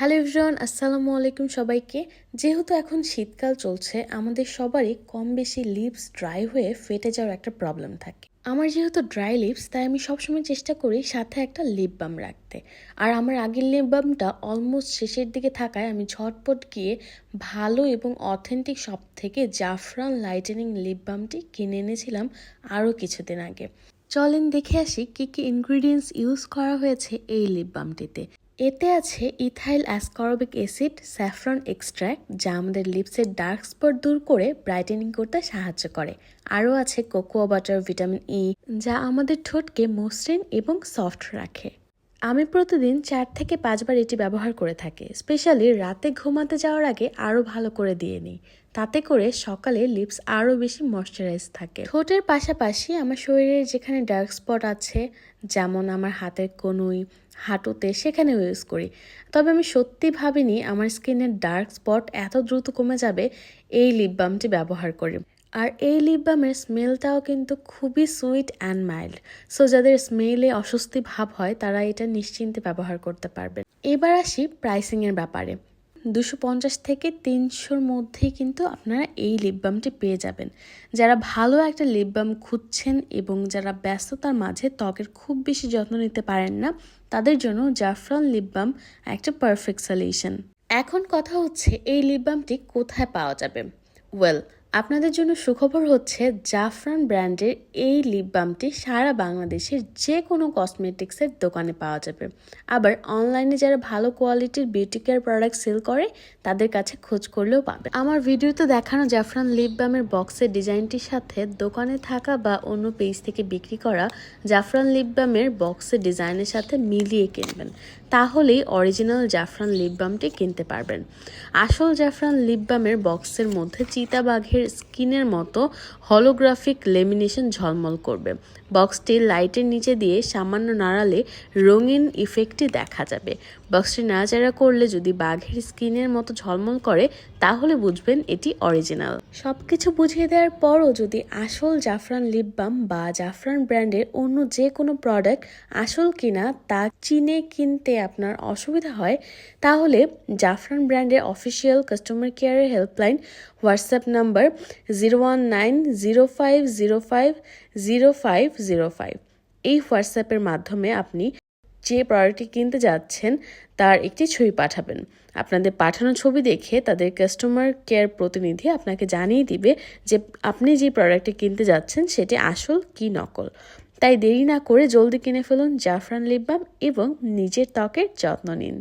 Hello everyone, আসসালামু আলাইকুম সবাইকে। যেহেতু এখন শীতকাল চলছে, আমাদের সবারই কম বেশি লিপস ড্রাই হয়ে ফেটে যাওয়ার একটা প্রবলেম থাকে। আমার যেহেতু ড্রাই লিপস তাই আমি সবসময় চেষ্টা করি সাথে একটা লিপ বাম রাখতে। আর আমার আগের লিপ বামটা অলমোস্ট শেষের দিকে থাকায় আমি ঝটপট গিয়ে ভালো এবং অথেন্টিক শপ থেকে জাফরান লাইটেনিং লিপ বামটি কিনে এনেছিলাম আরও কিছুদিন আগে। চলেন দেখে আসি কী কী ইনগ্রিডিয়েন্টস ইউজ করা হয়েছে এই লিপ বামটিতে। এতে আছে ethyl ascorbic acid, saffron extract যা আমাদের লিপসের ডার্ক স্পট দূর করে ব্রাইটেনিং করতে সাহায্য করে। আরও আছে কোকোয়া বাটার ভিটামিন ই যা আমাদের ঠোঁটকে মসৃণ এবং সফট রাখে। আমি প্রতিদিন চার থেকে পাঁচবার এটি ব্যবহার করে থাকি। স্পেশালি রাতে ঘুমাতে যাওয়ার আগে আরও ভালো করে দিয়ে নিই। তাতে করে সকালে লিপস আরও বেশি ময়শ্চারাইজ থাকে। ঠোঁটের পাশাপাশি আমার শরীরের যেখানে ডার্ক স্পট আছে, যেমন আমার হাতের কনুই, হাঁটুতে, সেখানেও ইউজ করি। তবে আমি সত্যি ভাবিনি আমার স্কিনের ডার্ক স্পট এত দ্রুত কমে যাবে, এই লিপ বামটি ব্যবহার করে। আর এই লিপ বামের স্মেলটাও কিন্তু খুবই সুইট অ্যান্ড মাইল্ড সো যাদের স্মেলে অস্বস্তি ভাব হয়, তারা এটা নিশ্চিন্তে ব্যবহার করতে পারবে এবার আসি প্রাইসিংয়ের ব্যাপারে। দুশো পঞ্চাশ থেকে তিনশোর মধ্যেই কিন্তু আপনারা এই লিপ বামটি পেয়ে যাবেন। যারা ভালো একটা লিপ বাম খুঁজছেন এবং যারা ব্যস্ততার মাঝে ত্বকের খুব বেশি যত্ন নিতে পারেন না, তাদের জন্য জাফরান লিপ বাম একটা পারফেক্ট সলিউশন এখন কথা হচ্ছে, এই লিপ বামটি কোথায় পাওয়া যাবে? ওয়েল আপনাদের জন্য সুখবর হচ্ছে জাফরান ব্র্যান্ডের এই লিপ বামটি সারা বাংলাদেশের যে কোনো কসমেটিক্সের দোকানে পাওয়া যাবে। আবার অনলাইনে যারা ভালো কোয়ালিটির বিউটি কেয়ার প্রোডাক্ট সেল করে, তাদের কাছে খোঁজ করলেও পাবে। আমার ভিডিওতে দেখানো জাফরান লিপ বামের বক্সের ডিজাইনটির সাথে দোকানে থাকা বা অন্য পেজ থেকে বিক্রি করা জাফরান লিপ বামের বক্সের ডিজাইনের সাথে মিলিয়ে কিনবেন। তাহলেই অরিজিনাল জাফরান লিপ বামটি কিনতে পারবেন। আসল জাফরান লিপ বামের বক্সের মধ্যে চিতাবাঘের স্কিনের মতো হলোগ্রাফিক লেমিনেশন ঝলমল করবে। বক্সটি লাইটের নিচে দিয়ে সামান্য নাড়ালে রঙিন ইফেক্টটি দেখা যাবে। বক্সটি নাড়াচাড়া করলে যদি বাঘের স্কিনের মতো ঝলমল করে, তাহলে বুঝবেন এটি অরিজিনাল সব কিছু বুঝিয়ে দেওয়ার পরও যদি আসল জাফরান লিপ বাম বা জাফরান ব্র্যান্ডের অন্য যে কোনো প্রোডাক্ট আসল কিনা তা চিনে কিনতে আপনার অসুবিধা হয়, তাহলে জাফরান ব্র্যান্ডের অফিসিয়াল কাস্টমার কেয়ারের helpline WhatsApp number zero one nine zero five zero five zero five zero five. এই হোয়াটসঅ্যাপের মাধ্যমে আপনি যে প্রোডাক্টটি কিনতে যাচ্ছেন, তার একটি ছবি পাঠাবেন। আপনাদের পাঠানো ছবি দেখে তাদের কাস্টমার কেয়ার প্রতিনিধি আপনাকে জানিয়ে দিবে যে আপনি যে প্রোডাক্টটি কিনতে যাচ্ছেন, সেটি আসল কি নকল। তাই দেরি না করে জলদি কিনে ফেলুন জাফরান লিপ বাম এবং নিজের ত্বকের যত্ন নিন।